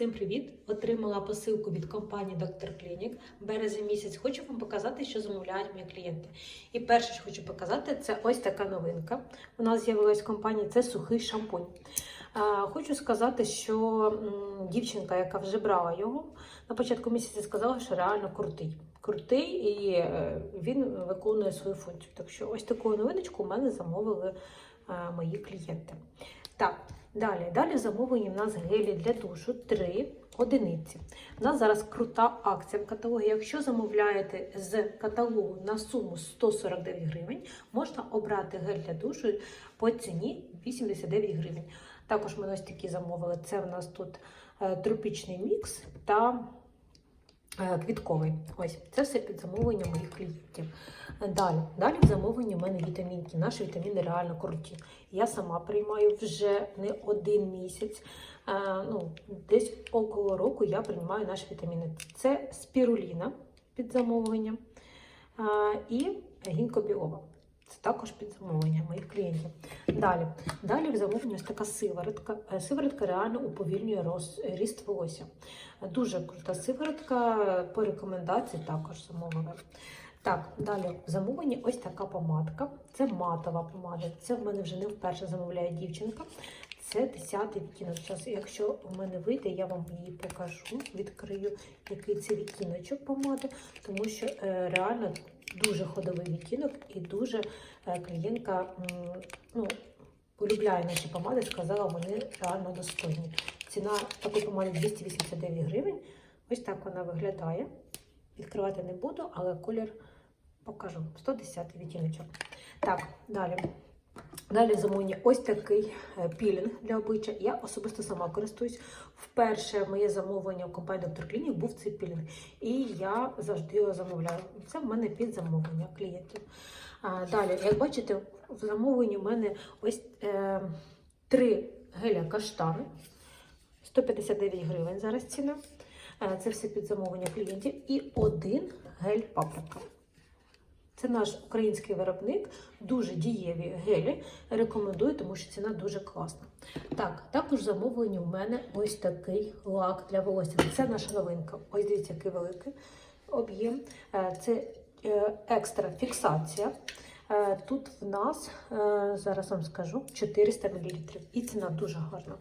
Всім привіт! Отримала посилку від компанії Dr. Clinic. Березень місяць хочу вам показати, що замовляють мої клієнти. І перше, що хочу показати, це ось така новинка. У нас з'явилась в компанії це сухий шампунь. Хочу сказати, що дівчинка, яка вже брала його, на початку місяця сказала, що реально крутий. Крутий і е, він виконує свою функцію. Так що ось таку новиночку у мене замовили е, мої клієнти. Так, далі. Далі замовлені в нас гелі для душу 3 одиниці. У нас зараз крута акція в каталогі. Якщо замовляєте з каталогу на суму 149 гривень, можна обрати гель для душу по ціні 89 гривень. Також ми ось такі замовили. Це в нас тут е, тропічний мікс та квітковий. Ось це все під замовлення моїх клієнтів. Далі, далі в замовленні у мене вітамінки. Наші вітаміни реально круті. Я сама приймаю вже не один місяць. Е, ну, десь около року я приймаю наші вітаміни. Це спіруліна під замовлення е, і гінкобіоба. Це також під замовлення моїх клієнтів. Далі, далі в замовленні ось така сиворотка. Е, Сиворотка реально уповільнює роз, ріст волосся. Дуже крута сиворотка, по рекомендації також замовили. Так, далі в замовленні ось така помадка. Це матова помада. Це в мене вже не вперше замовляє дівчинка. Це 10-й відтінок. Зараз, якщо в мене вийде, я вам її покажу, відкрию, який це відтіночок помади, тому що е, реально дуже ходовий відтінок і дуже е, клієнтка ну, полюбляє наші помади, сказала, вони реально достойні. Ціна такої помади 289 гривень. Ось так вона виглядає. Відкривати не буду, але колір покажу. 110 відтіночок. Так, далі. Далі в замовленні ось такий е, пілінг для обличчя. Я особисто сама користуюсь. Вперше моє замовлення в компанії Dr. Clinic був цей пілінг. І я завжди його замовляю. Це в мене під замовлення клієнтів. Далі, як бачите, в замовленні в мене ось е, три геля каштани. 159 гривень зараз ціна. Е, Це все під замовлення клієнтів. І один гель паприка. Це наш український виробник, дуже дієві гелі. Рекомендую, тому що ціна дуже класна. Так, також замовлені у мене ось такий лак для волосся. Це наша новинка. Ось дивіться, який великий об'єм. Е, Це е, екстра фіксація. Е, Тут в нас, зараз вам скажу, 400 мл. І ціна дуже гарна.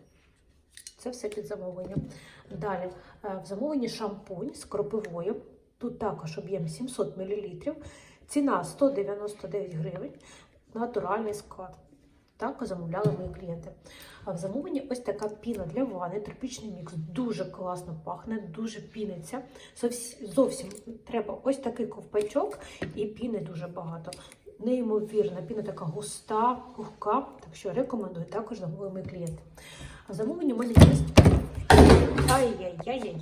Це все під замовленням. Далі в замовленні шампунь з кропивою. Тут також об'єм 700 мл. Ціна 199 гривень. Натуральний склад. Так замовляли мої клієнти. А в замовленні ось така піна для ванни, тропічний мікс. Дуже класно пахне, дуже піниться. Зовсім, треба ось такий ковпачок і піни дуже багато. Неймовірна піна така густа, пухка. Так що рекомендую також замовили мої клієнти. А в у мене є. Ай-яй-яй-яй.